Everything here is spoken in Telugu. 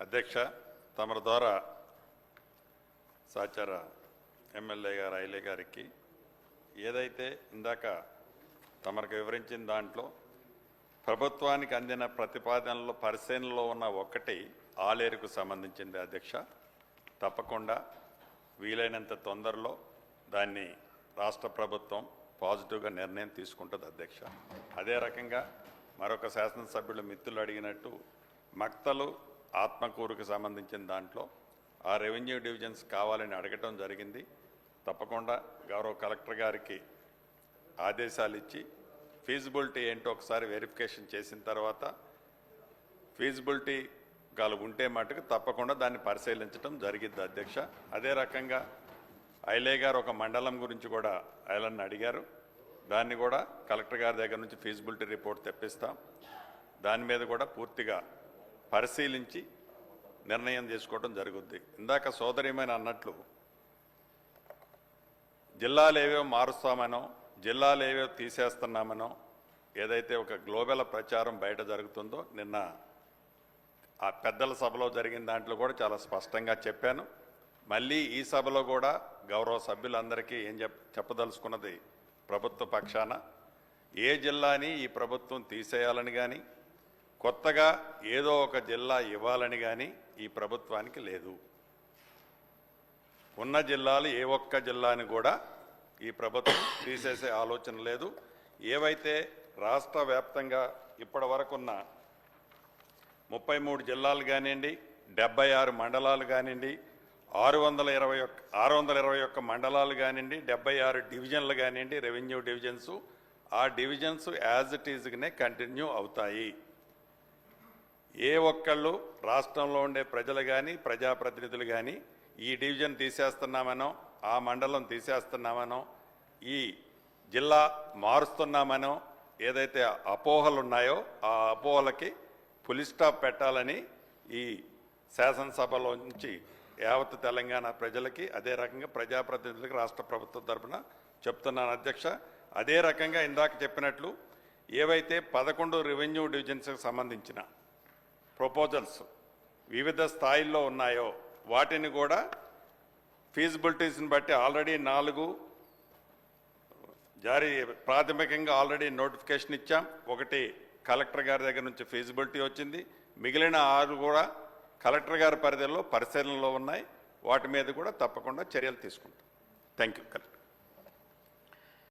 అధ్యక్ష తమరి ద్వారా సహచార ఎమ్మెల్యే గారు ఐలే గారికి ఏదైతే ఇందాక తమరికి వివరించిన దాంట్లో ప్రభుత్వానికి అందిన ప్రతిపాదనలో పరిశీలనలో ఉన్న ఒకటి ఆలేరుకు సంబంధించింది అధ్యక్ష. తప్పకుండా వీలైనంత తొందరలో దాన్ని రాష్ట్ర ప్రభుత్వం పాజిటివ్గా నిర్ణయం తీసుకుంటుంది అధ్యక్ష. అదే రకంగా మరొక శాసనసభ్యులు మిత్రులు అడిగినట్టు మక్తలు ఆత్మకూరుకు సంబంధించిన దాంట్లో ఆ రెవెన్యూ డివిజన్స్ కావాలని అడగటం జరిగింది. తప్పకుండా గౌరవ కలెక్టర్ గారికి ఆదేశాలు ఇచ్చి ఫీజిబిలిటీ ఏంటో ఒకసారి వెరిఫికేషన్ చేసిన తర్వాత ఫీజిబిలిటీ గాలు ఉంటే మటుకు తప్పకుండా దాన్ని పరిశీలించడం జరిగింది అధ్యక్ష. అదే రకంగా ఐలే గారు ఒక మండలం గురించి కూడా ఐలన్ అడిగారు. దాన్ని కూడా కలెక్టర్ గారి దగ్గర నుంచి ఫీజిబిలిటీ రిపోర్ట్ తెప్పిస్తాం. దాని మీద కూడా పూర్తిగా పరిశీలించి నిర్ణయం తీసుకోవడం జరుగుద్ది. ఇందాక సోదరిమైన అన్నట్లు జిల్లాలు ఏవేవో మారుస్తామనో జిల్లాలు ఏవేవో తీసేస్తున్నామనో ఏదైతే ఒక గ్లోబల్ ప్రచారం బయట జరుగుతుందో నిన్న ఆ పెద్దల సభలో జరిగిన దాంట్లో కూడా చాలా స్పష్టంగా చెప్పాను. మళ్ళీ ఈ సభలో కూడా గౌరవ సభ్యులందరికీ ఏం చెప్ చెప్పదలుచుకున్నది ప్రభుత్వ పక్షాన. ఏ జిల్లాని ఈ ప్రభుత్వం తీసేయాలని కానీ కొత్తగా ఏదో ఒక జిల్లా ఇవ్వాలని కానీ ఈ ప్రభుత్వానికి లేదు. ఉన్న జిల్లాలు ఏ ఒక్క జిల్లాని కూడా ఈ ప్రభుత్వం తీసేసే ఆలోచన లేదు. ఏవైతే రాష్ట్ర వ్యాప్తంగా ఇప్పటి వరకున్న ముప్పై మూడు జిల్లాలు కానివ్వండి డెబ్బై ఆరు మండలాలు కానివ్వండి ఆరు వందల ఇరవై ఒక్క ఆరు వందల ఇరవై ఒక్క మండలాలు కానివ్వండి డెబ్బై ఆరు డివిజన్లు కానివ్వండి రెవెన్యూ డివిజన్స్ ఆ డివిజన్స్ యాజ్ ఇట్ ఈజ్గానే కంటిన్యూ అవుతాయి. ఏ ఒక్కళ్ళు రాష్ట్రంలో ఉండే ప్రజలు కానీ ప్రజాప్రతినిధులు కానీ ఈ డివిజన్ తీసేస్తున్నామనో ఆ మండలం తీసేస్తున్నామనో ఈ జిల్లా మారుస్తున్నామనో ఏదైతే అపోహలు ఉన్నాయో ఆ అపోహలకి పులి స్టాప్ పెట్టాలని ఈ శాసనసభలో నుంచి యావత్ తెలంగాణ ప్రజలకి అదే రకంగా ప్రజాప్రతినిధులకి రాష్ట్ర ప్రభుత్వం తరఫున చెప్తున్నాను అధ్యక్ష. అదే రకంగా ఇందాక చెప్పినట్లు ఏవైతే పదకొండు రెవెన్యూ డివిజన్స్కి సంబంధించిన ప్రపోజల్స్ వివిధ స్థాయిల్లో ఉన్నాయో వాటిని కూడా ఫీజిబిలిటీస్ని బట్టి ఆల్రెడీ నాలుగు జారీ ప్రాథమికంగా ఆల్రెడీ నోటిఫికేషన్ ఇచ్చాం. ఒకటి కలెక్టర్ గారి దగ్గర నుంచి ఫీజిబిలిటీ వచ్చింది. మిగిలిన ఆరు కూడా కలెక్టర్ గారి పరిధిలో పరిశీలనలో ఉన్నాయి. వాటి మీద కూడా తప్పకుండా చర్యలు తీసుకుంటాం. Thank you